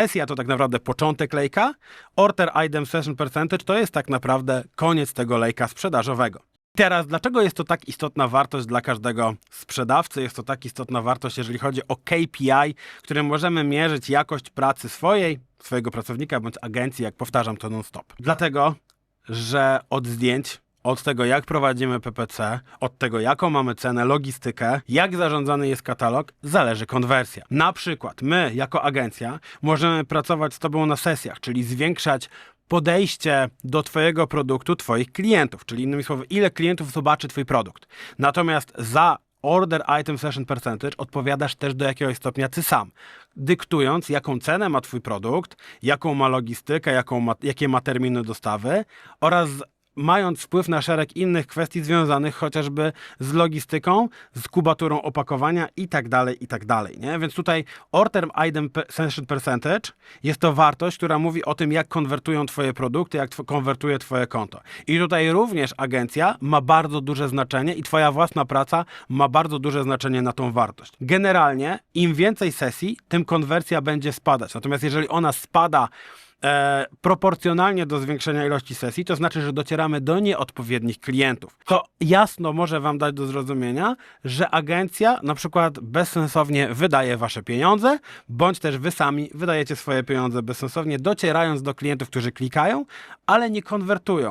Sesja to tak naprawdę początek lejka, Order Item Session Percentage to jest tak naprawdę koniec tego lejka sprzedażowego. Teraz, dlaczego jest to tak istotna wartość dla każdego sprzedawcy? Jest to tak istotna wartość, jeżeli chodzi o KPI, którym możemy mierzyć jakość pracy swojej, swojego pracownika bądź agencji, jak powtarzam to non-stop. Dlatego, że od zdjęć, od tego jak prowadzimy PPC, od tego jaką mamy cenę, logistykę, jak zarządzany jest katalog, zależy konwersja. Na przykład my jako agencja możemy pracować z Tobą na sesjach, czyli zwiększać podejście do Twojego produktu Twoich klientów, czyli innymi słowy, ile klientów zobaczy Twój produkt. Natomiast za Order Item Session Percentage odpowiadasz też do jakiegoś stopnia Ty sam, dyktując jaką cenę ma Twój produkt, jaką ma logistykę, jaką ma, jakie ma terminy dostawy oraz mając wpływ na szereg innych kwestii związanych chociażby z logistyką, z kubaturą opakowania i tak dalej, i tak dalej, nie? Więc tutaj Order Item Session Percentage jest to wartość, która mówi o tym, jak konwertują twoje produkty, jak tw- konwertuje twoje konto. I tutaj również agencja ma bardzo duże znaczenie i twoja własna praca ma bardzo duże znaczenie na tą wartość. Generalnie im więcej sesji, tym konwersja będzie spadać. Natomiast jeżeli ona spada e, proporcjonalnie do zwiększenia ilości sesji, to znaczy, że docieramy do nieodpowiednich klientów. To jasno może Wam dać do zrozumienia, że agencja na przykład bezsensownie wydaje Wasze pieniądze, bądź też Wy sami wydajecie swoje pieniądze bezsensownie, docierając do klientów, którzy klikają, ale nie konwertują.